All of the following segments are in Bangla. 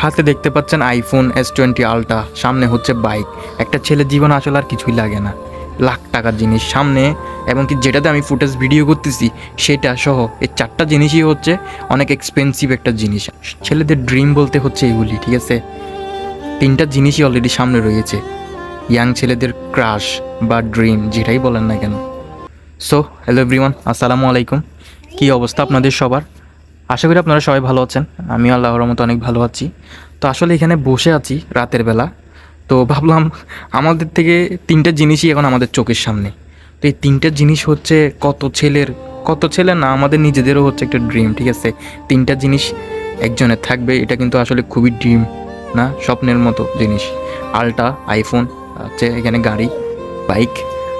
হাতে দেখতে পাচ্ছেন আইফোন এস টোয়েন্টি আলট্রা সামনে হচ্ছে বাইক একটা ছেলের জীবন আসলে আর কিছুই লাগে না। লাখ টাকার জিনিস সামনে এবং কি যেটাতে আমি ফুটেজ ভিডিও করতেছি, সেটা সহ এই চারটা জিনিসই হচ্ছে অনেক এক্সপেন্সিভ একটা জিনিস। ছেলেদের ড্রিম বলতে হচ্ছে এগুলি, ঠিক আছে? তিনটা জিনিসই অলরেডি সামনে রয়েছে। ইয়াং ছেলেদের ক্রাশ বা ড্রিম যেটাই বলেন না কেন। সো হ্যালো এভরিওয়ান আসসালামু আলাইকুম। কী অবস্থা আপনাদের সবার? আশা করি আপনারা সবাই ভালো আছেন। আমি আল্লাহর মতো অনেক ভালো আছি। তো আসলে এখানে বসে আছি রাতের বেলা। তো ভাবলাম আমাদের থেকে তিনটা জিনিসই এখন আমাদের চোখের সামনে। তো এই তিনটা জিনিস হচ্ছে কত ছেলের, কত ছেলে না, আমাদের নিজেদেরও হচ্ছে একটা ড্রিম ঠিক আছে? তিনটা জিনিস একজনের থাকবে, এটা কিন্তু আসলে খুবই ড্রিম না? স্বপ্নের মতো জিনিস। আলটা আইফোন হচ্ছে এখানে গাড়ি বাইক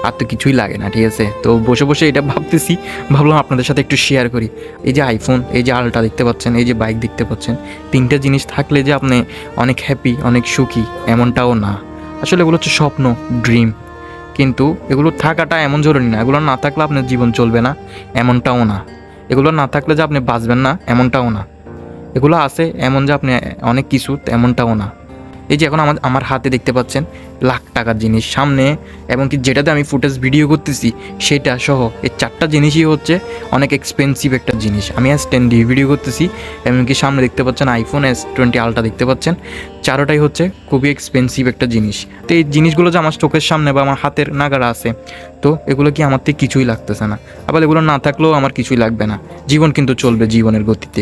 আর তো কিছুই লাগে না, ঠিক আছে? তো বসে বসে এটা ভাবতেছি, ভাবলাম আপনাদের সাথে একটু শেয়ার করি। এই যে আইফোন এই যে আলটা দেখতে পাচ্ছেন, এই যে বাইক দেখতে পাচ্ছেন, তিনটা জিনিস থাকলে যে আপনি অনেক হ্যাপি অনেক সুখী, এমনটাও না। আসলে এগুলো হচ্ছে স্বপ্ন ড্রিম কিন্তু এগুলো থাকাটা এমন জরুরি না, এগুলো না থাকলে আপনার জীবন চলবে না, এমনটাও না। এগুলো না থাকলে যে আপনি বাঁচবেন না, এমনটাও না। এগুলো আছে, এমন যে আপনি অনেক কিছু এমনটাও না। এই যে এখন আমার আমার হাতে দেখতে পাচ্ছেন লাখ টাকার জিনিস সামনে এবং কি যেটাতে আমি ফুটেজ ভিডিও করতেছি সেটা সহ এই চারটা জিনিসই হচ্ছে অনেক এক্সপেন্সিভ একটা জিনিস। আমি এস টেন ভিডিও করতেছি এমনকি সামনে দেখতে পাচ্ছেন আইফোন এস টোয়েন্টি আলটা দেখতে পাচ্ছেন। চারোটাই হচ্ছে খুবই এক্সপেন্সিভ একটা জিনিস। তো এই জিনিসগুলো যে আমার চোখের সামনে বা আমার হাতের নাগারা আছে, তো এগুলো কি আমার থেকে কিছুই লাগতেছে না। আবার এগুলো না থাকলেও আমার কিছুই লাগবে না। জীবন কিন্তু চলবে জীবনের গতিতে।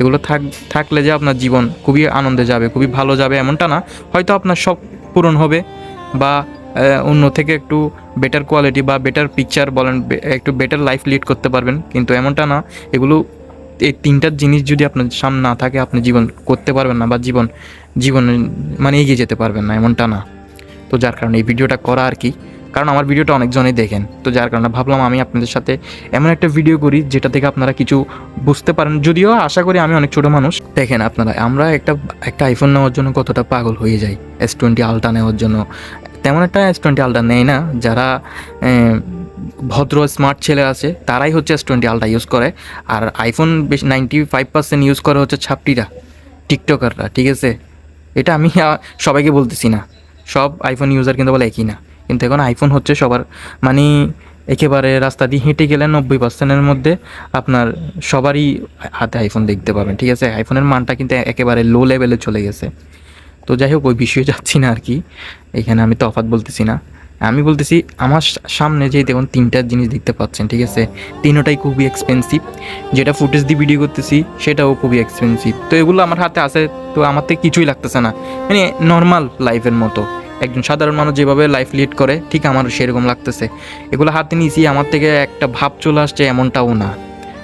এগুলো থাক, থাকলে যে আপনার জীবন খুবই আনন্দে যাবে, খুবই ভালো যাবে এমনটা না। হয়তো আপনার সব পূরণ হবে বা অন্য থেকে একটু বেটার কোয়ালিটি বা বেটার পিকচার বলেন একটু বেটার লাইফ লিড করতে পারবেন। কিন্তু এমনটা না, এগুলো এই তিনটা জিনিস যদি আপনার সামনে না থাকে, আপনি জীবন করতে পারবেন না বা জীবন জীবন মানে এগিয়ে যেতে পারবেন না, এমনটা না। তো যার কারণে এই ভিডিওটা করা আর কি। কারণ আমার ভিডিওটা অনেকজনেই দেখেন। তো যার কারণে ভাবলাম আমি আপনাদের সাথে এমন একটা ভিডিও করি, যেটা থেকে আপনারা কিছু বুঝতে পারেন। যদিও আশা করি আমি অনেক ছোট মানুষ। দেখেন আপনারা, আমরা একটা একটা আইফোন নেওয়ার জন্য কতটা পাগল হয়ে যাই। এস টোয়েন্টি আলট্রা নেওয়ার জন্য। তেমন একটা এস টোয়েন্টি আলট্রা নেয় না। যারা ভদ্র স্মার্ট ছেলে আছে, তারাই হচ্ছে এস টোয়েন্টি আলট্রা ইউজ করে। আর আইফোন বেশ নাইনটি ফাইভ পার্সেন্ট ইউজ করে হচ্ছে ছাপটিরা টিকটকাররা ঠিক আছে? এটা আমি সবাইকে বলতেছি না। সব আইফোন ইউজার কিন্তু বলে একই না। কিন্তু এখন আইফোন হচ্ছে সবার মানে একেবারে রাস্তা দিয়ে হেঁটে গেলে নব্বই পার্সেন্টের মধ্যে আপনার সবারই হাতে আইফোন দেখতে পাবেন, ঠিক আছে? আইফোনের মানটা কিন্তু একেবারে লো লেভেলে চলে গেছে। তো যাই হোক, ওই বিষয়ে যাচ্ছি না আর কি। এখানে আমি তফাৎ বলতেছি না। আমি বলতেছি, আমার সামনে যে দেখুন তিনটা জিনিস দেখতে পাচ্ছেন, ঠিক আছে? তিনোটাই খুবই এক্সপেন্সিভ যেটা ফুটেজ দিয়ে ভিডিও করতেছি, সেটাও খুবই এক্সপেন্সিভ তো এগুলো আমার হাতে আছে, তো আমার থেকে কিছুই লাগতেছে না। মানে নর্মাল লাইফের মতো। একজন সাধারণ মানুষ যেভাবে লাইফ লিড করে, ঠিক আমার সেরকম লাগতেছে। এগুলো হাতে নিয়েছি, আমার থেকে একটা ভাব চলে আসছে এমনটাও না।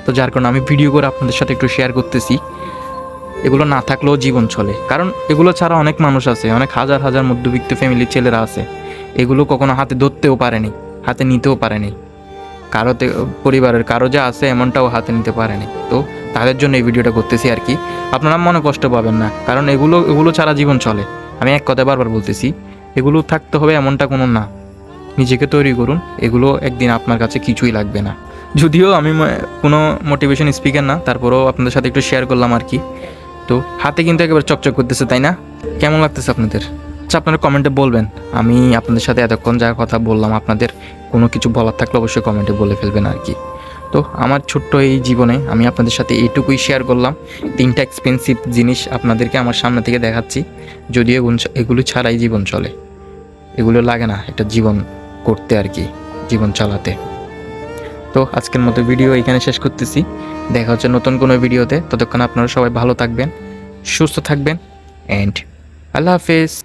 তো যার কারণে আমি ভিডিও করে আপনাদের সাথে একটু শেয়ার করতেছি। এগুলো না থাকলেও জীবন চলে। কারণ এগুলো ছাড়া অনেক মানুষ আছে, অনেক হাজার হাজার মধ্যবিত্ত ফ্যামিলির ছেলেরা আছে। এগুলো কখনো হাতে ধরতেও পারেনি, হাতে নিতেও পারেনি। কারও তে- পরিবারের কারও যা আছে এমনটাও হাতে নিতে পারেনি। তো তাদের জন্য এই ভিডিওটা করতেছি আর কি। আপনারা মনে কষ্ট পাবেন না, কারণ এগুলো এগুলো ছাড়া জীবন চলে। আমি এক কথা বারবার বলতেছি, এগুলো থাকতে হবে এমনটা কোনো না। নিজেকে তৈরি করুন, এগুলো একদিন আপনার কাছে কিছুই লাগবে না। যদিও আমি কোনো মোটিভেশন স্পিকার না, তারপরেও আপনাদের সাথে একটু শেয়ার করলাম আর কি। তো হাতে কিন্তু একেবারে চকচক করতেছে, তাই না? কেমন লাগতেছে আপনাদের? আচ্ছা আপনারা কমেন্টে বলবেন। আমি আপনাদের সাথে এতক্ষণ যা কথা বললাম, আপনাদের কোনো কিছু বলার থাকলে অবশ্যই কমেন্টে বলে ফেলবেন আর কি। তো আমার ছোট্ট এই জীবনে আমি আপনাদের সাথে এইটুকুই শেয়ার করলাম। তিনটা এক্সপেন্সিভ জিনিস আপনাদেরকে আমার সামনে থেকে দেখাচ্ছি। যদিও এগুলো- ছাড়াই জীবন চলে। এগুলো লাগে না একটা জীবন করতে আর কি, জীবন চালাতে। তো আজকের মতো ভিডিও এখানে শেষ করতেছি। দেখা হচ্ছে নতুন কোনো ভিডিওতে ততক্ষণ আপনারা সবাই ভালো থাকবেন, সুস্থ থাকবেন অ্যান্ড আল্লাহ হাফেজ।